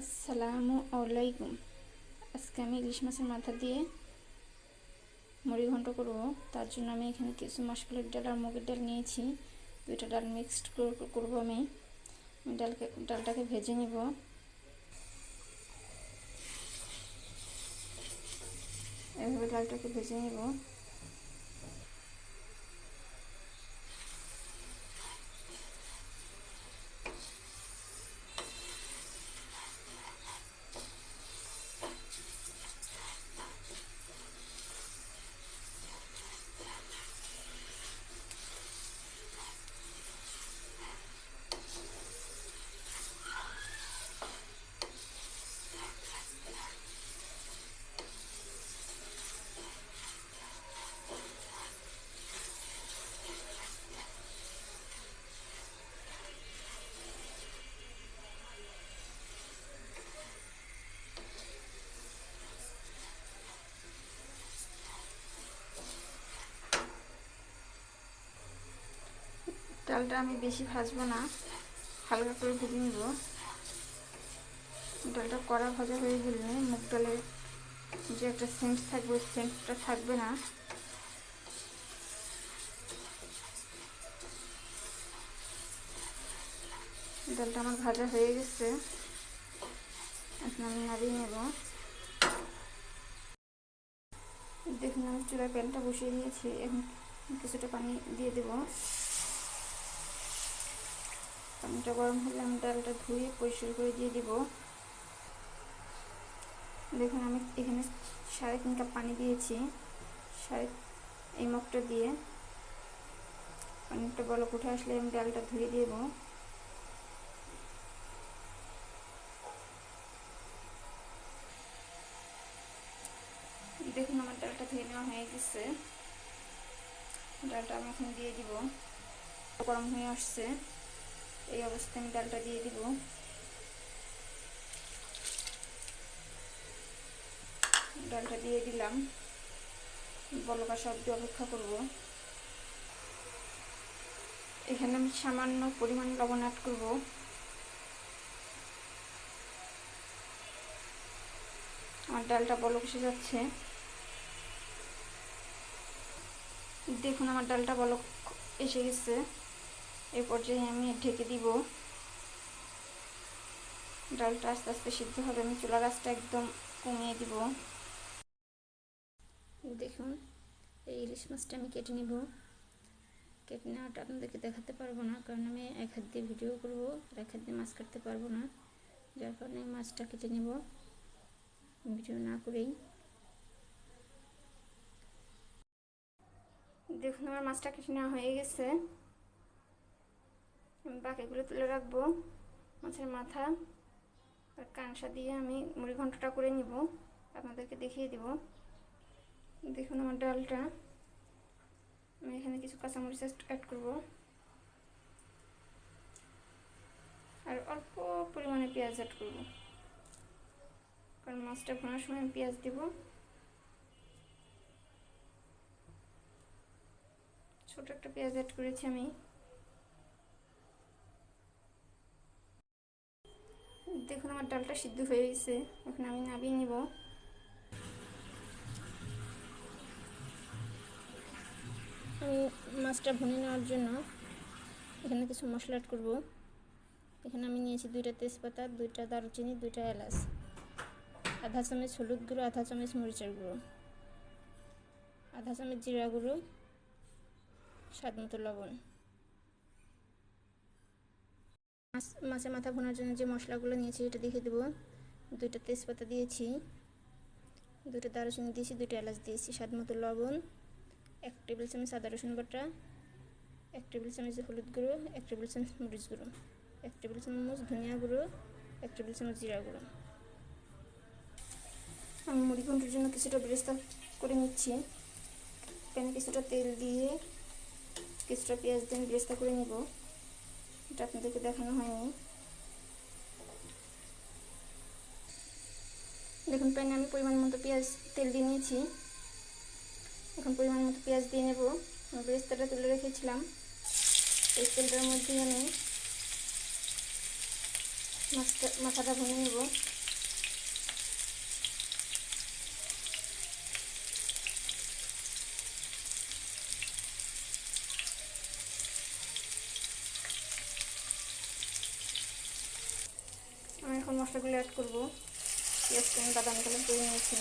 আসসালামু আলাইকুম। আজকে আমি ইলিশ মাছের মাথা দিয়ে মুড়ি ঘন্ট করব। তার জন্য আমি এখানে কিছু মাসকলের ডাল আর মুগের ডাল নিয়েছি। দুইটা ডাল মিক্সড করব আমি ডালকে ডালটাকে ভেজে নিব। এভাবে ডালটাকে ভেজে নিব। ডালটা আমি বেশি ভাজবো না, হালকা করে ভেজে নিব। ডালটা কড়া ভাজা হয়ে গেলে মুগ ডালের যে একটা সেন্ট থাকবে, ওই সেন্টটা থাকবে না। ডালটা আমার ভাজা হয়ে গেছে। এখন আমি নাড়িয়ে নেব। দেখুন, আমি চুলায় প্যানটা বসিয়ে দিয়েছি এখন কিছুটা পানি দিয়ে দেবো। পানিটা গরম হলে আমি ডালটা ধুয়ে পরিষ্কার করে দিয়ে দিব। দেখুন, আমি এখানে সাড়ে তিন কাপ পানি দিয়েছি। সাড়ে এই মগটা দিয়ে পানিটা বলক উঠে আসলে আমি ডালটা ধুয়ে দেব। দেখুন, আমার ডালটা ধুয়ে নেওয়া হয়ে গেছে। ডালটা আমি এখন দিয়ে দিব। গরম হয়ে আসছে। এই অবস্থায় আমি ডালটা দিয়ে দিব। ডালটা দিয়ে দিলাম। বলকা শব্দ অপেক্ষা করব। এখানে আমি সামান্য পরিমাণ লবণ অ্যাড করব। আমার ডালটা বলক এসে যাচ্ছে। দেখুন, আমার ডালটা বলক এসে গেছে। এই পর্যায়ে আমি ঢেকে দিব। ডালটা আস্তে আস্তে সিদ্ধ হবে, আমি চুলা গাছটা একদম কমিয়ে দিব। দেখুন, এই ইলিশ মাছটা আমি কেটে নিব। কেটে নেওয়াটা আপনাদেরকে দেখাতে পারব না, কারণ আমি এক হাত দিয়ে ভিডিও করব, আর এক হাত দিয়ে মাছ কাটতে পারব না। যার কারণে মাছটা কেটে নেব। ভিডিও না করেই। দেখুন, আমার মাছটা কেটে নেওয়া হয়ে গেছে। বাকিগুলো তুলে রাখব। মাছের মাথা আর কাঁসা দিয়ে আমি মুড়ি ঘন্টটা করে নিব। আপনাদেরকে দেখিয়ে দিব। দেখুন আমার ডালটা। আমি এখানে কিছু কাঁচামরিচ অ্যাড করব। আর অল্প পরিমাণে পেঁয়াজ অ্যাড করব। কারণ মাছটা ভোনার সময় আমি পেঁয়াজ দেব। ছোট একটা পেঁয়াজ অ্যাড করেছি আমি। দেখুন আমার ডালটা সিদ্ধ হয়ে গেছে। এখন আমি নামিয়ে নিব। আমি মাছটা ভুনে নেওয়ার জন্য এখানে কিছু মশলা অ্যাড করব। এখানে আমি নিয়েছি দুইটা তেজপাতা, দুইটা দারুচিনি, দুইটা এলাচ। আধা চামচ হলুদ গুঁড়ো, আধা চামচ মরিচের গুঁড়ো। আধা চামচ জিরা গুঁড়ো, স্বাদ মতো লবণ। মাছ, মাছের মাথা ভোনার জন্য যে মশলাগুলো নিয়েছি এটা দেখে দেবো। দুইটা তেজপাতা দিয়েছি দুটো দারুচিনি দিয়েছি দুটো এলাচ দিয়েছি, স্বাদ মতো লবণ, এক টেবিল চামচ আদা রসুন বাটা, এক টেবিল চামচ হলুদ গুঁড়ো, এক টেবিল চামচ মরিচ গুঁড়ো, এক টেবিল চামচ ধনিয়া গুঁড়ো, এক টেবিল চামচ জিরা গুঁড়ো। আমি মুড়ি ঘণ্টার জন্য কিছুটা বেরেস্তা করে নিচ্ছি। প্যানে কিছুটা তেল দিয়ে কিছুটা পেঁয়াজ দিয়ে বেরেস্তা করে নিব। এটা আপনাদেরকে দেখানো হয়নি। দেখুন, প্যানে আমি পরিমাণ মতো পেঁয়াজ, তেল দিয়ে নিয়েছি। এখন পরিমাণ মতো পেঁয়াজ দিয়ে নেব। বেরেস্তাটা তুলে রেখেছিলাম। এই তেলটার মধ্যে আমি মাছটা, মাথাটা ভেঙে নেব। আমি এখন মশলাগুলো অ্যাড করব। পেঁয়াজটা আমি বাদাম কালার করে নিয়েছি।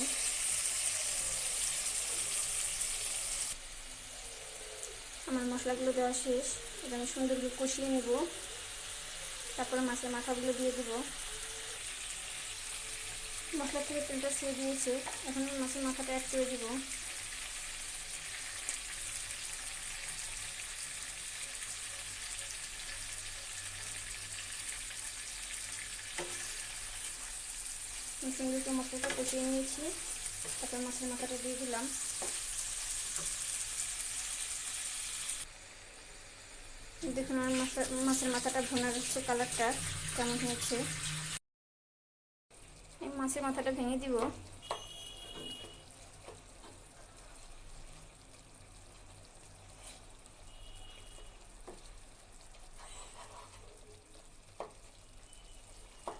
আমার মশলাগুলো দেওয়া শেষ। এটা আমি সুন্দর করে কষিয়ে নেব। তারপরে মাছের মাথাগুলো দিয়ে দেব। মশলা থেকে তেলটা ছেড়ে দিয়েছে। এখন মাছের মাথাটা অ্যাড করে দেব। আমি সুন্দর করে মশলাটা কষিয়ে নিয়েছি। তারপর মাছের মাথাটা দিয়ে দিলাম। দেখুন আমার মাছের মাথাটা ভোনা যাচ্ছে কালারটা, কেমন হয়েছে। এই মাছের মাথাটা ভেঙে দিব।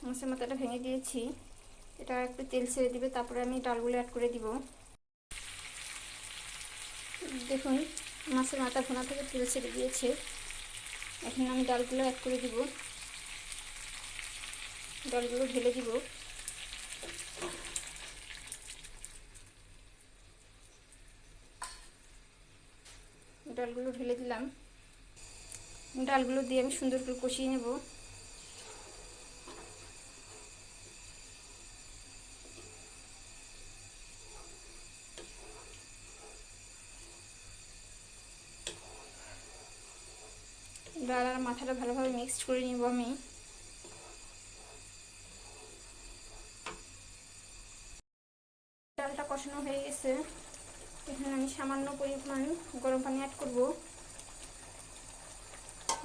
মাছের মাথাটা ভেঙে দিয়েছি। এটা একটু তেল ছেড়ে দিবে, তারপরে আমি ডালগুলো অ্যাড করে দিব। দেখুন, মাছের মাথা ভোনা থেকে তেল ছেড়ে দিয়েছে। এখন আমি ডালগুলো অ্যাড করে দিব। ডালগুলো ঢেলে দিব। ডালগুলো ঢেলে দিলাম। ডালগুলো দিয়ে আমি সুন্দর করে কষিয়ে নেব। ডাল আর মাথাটা ভালোভাবে মিক্সড করে নিব আমি। ডালটা কষানো হয়ে গেছে। এখানে আমি সামান্য পরিমাণ গরম পানি অ্যাড করব।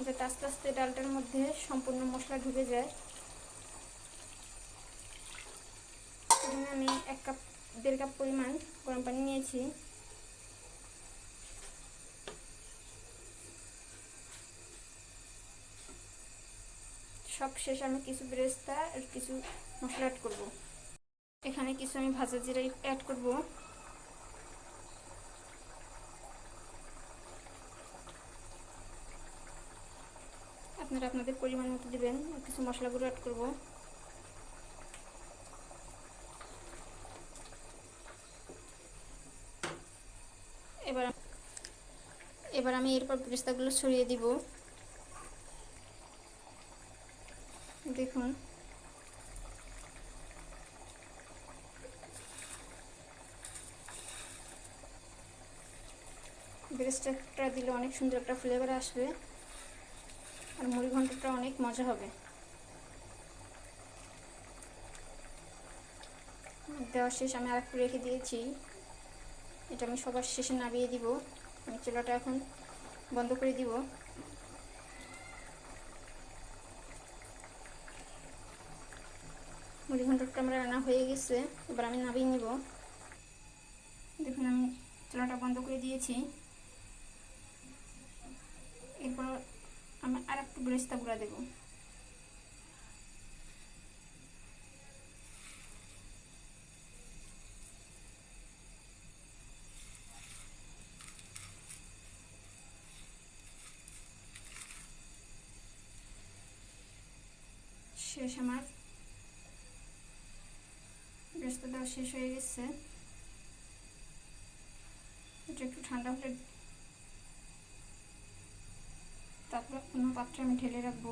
যাতে আস্তে আস্তে ডালটার মধ্যে সম্পূর্ণ মশলা ঢুকে যায়। এখানে আমি এক কাপ দেড় কাপ পরিমাণ গরম পানি নিয়েছি। সব শেষ আমি কিছু বেরেস্তা আর কিছু মশলা অ্যাড করব। এখানে কিছু আমি ভাজা জিরা অ্যাড করব। আপনারা আপনাদের পরিমাণ মতো দেবেন, কিছু মশলাগুলো অ্যাড করব। এবার এবার আমি এরপর বেরেস্তাগুলো ছড়িয়ে দিব। দেখুন। বেরেস্তাটা দিলে অনেক সুন্দর একটা ফ্লেভার আসবে। আর মুড়ি ঘন্টটা অনেক মজা হবে। দেওয়া শেষ, আমি আর একটু রেখে দিয়েছি। এটা আমি সবার শেষে নামিয়ে দিব। আমি চুলাটা এখন বন্ধ করে দিব। মুড়ি ঘন্টটা আমরা রান্না হয়ে গেছে, এবার আমি নামিয়ে নিব। দেখুন, আমি চুলাটা বন্ধ করে দিয়েছি। এরপর আমি আর একটু বেরেস্তা গুঁড়া দেবো। শেষ আমার বেরেস্তা দেওয়া শেষ হয়ে গেছে এটা একটু ঠান্ডা হলে তারপর অন্য পাত্রে আমি ঢেলে রাখব।